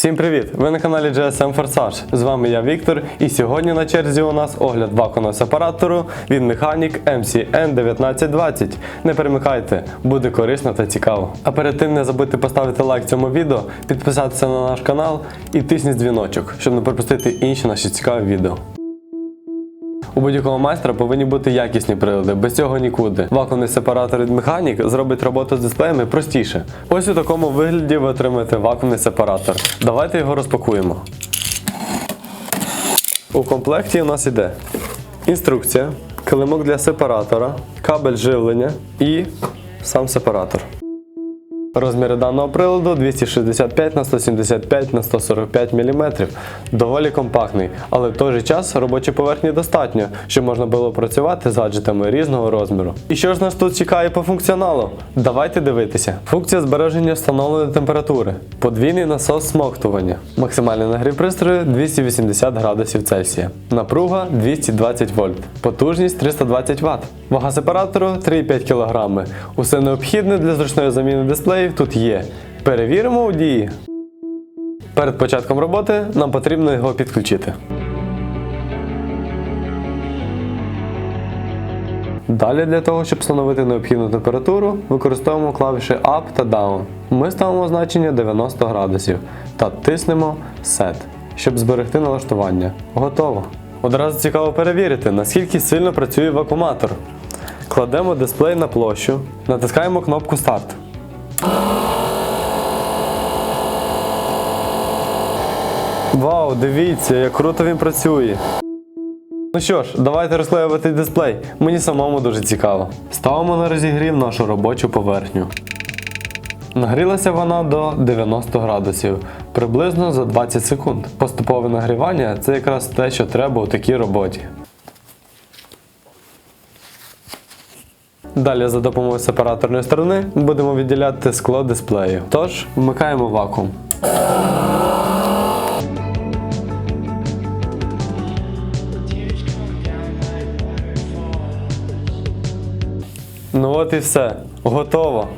Всім привіт! Ви на каналі GSM Forsage. З вами я Віктор, і сьогодні на черзі у нас огляд вакуумного сепаратору від Механік MCN 1920. Не перемикайте, буде корисно та цікаво. А перед тим не забудьте поставити лайк цьому відео, підписатися на наш канал і тисніть дзвіночок, щоб не пропустити інші наші цікаві відео. У будь-якого майстра повинні бути якісні прилади, без цього нікуди. Вакуумний сепаратор від Mechanic зробить роботу з дисплеями простіше. Ось у такому вигляді ви отримаєте вакуумний сепаратор. Давайте його розпакуємо. У комплекті у нас іде інструкція, килимок для сепаратора, кабель живлення і сам сепаратор. Розміри даного приладу 265 на 175 на 145 мм. Доволі компактний, але в той же час робочої поверхні достатньо, щоб можна було працювати з гаджетами різного розміру. І що ж нас тут чекає по функціоналу? Давайте дивитися. Функція збереження встановленої температури, подвійний насос смоктування, максимальний нагрів пристрою 280 градусів Цельсія, напруга 220 вольт, потужність 320 Вт. Вага сепаратору 3,5 кг. Усе необхідне для зручної заміни дисплеїв тут є. Перевіримо у дії. Перед початком роботи нам потрібно його підключити. Далі для того, щоб встановити необхідну температуру, використовуємо клавіші Up та Down. Ми ставимо значення 90 градусів та тиснемо Set, щоб зберегти налаштування. Готово. Одразу цікаво перевірити, наскільки сильно працює вакууматор. Кладемо дисплей на площу, натискаємо кнопку Старт. Вау, дивіться, як круто він працює. Ну що ж, давайте розклеювати дисплей. Мені самому дуже цікаво. Ставимо на розігрів нашу робочу поверхню. Нагрілася вона до 90 градусів, приблизно за 20 секунд. Поступове нагрівання це якраз те, що треба у такій роботі. Далі за допомогою сепараторної сторони будемо відділяти скло дисплею. Тож, вмикаємо вакуум. Ну от і все. Готово.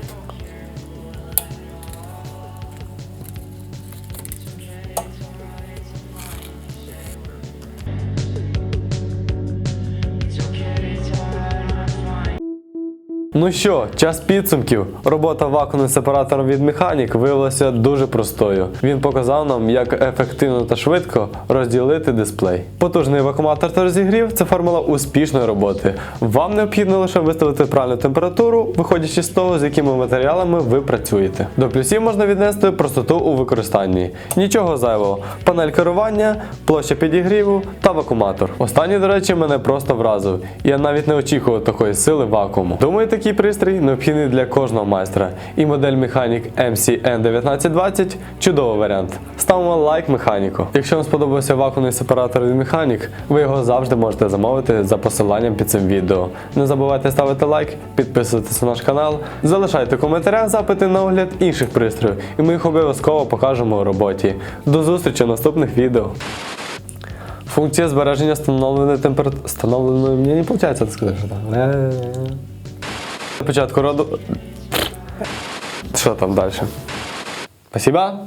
Ну що, час підсумків. Робота вакуумним сепаратором від Mechanic виявилася дуже простою. Він показав нам, як ефективно та швидко розділити дисплей. Потужний вакууматор та розігрів це формула успішної роботи. Вам необхідно лише виставити правильну температуру, виходячи з того, з якими матеріалами ви працюєте. До плюсів можна віднести простоту у використанні. Нічого зайвого. Панель керування, площа підігріву та вакууматор. Останній, до речі, мене просто вразив. Я навіть не очікував такої сили вакууму. Думаю, такий пристрій необхідний для кожного майстра. І модель Mechanic MCN 1920 чудовий варіант. Ставимо лайк механіку. Якщо вам сподобався вакуумний сепаратор від Mechanic, ви його завжди можете замовити за посиланням під цим відео. Не забувайте ставити лайк, підписуватися на наш канал, залишайте в коментарях запити на огляд інших пристроїв, і ми їх обов'язково покажемо у роботі. До зустрічі в наступних відео. Функція збереження встановленої температури. Встановленої мені не виходить це сказати. Е. На початку роду. Що там далі? Спасибо.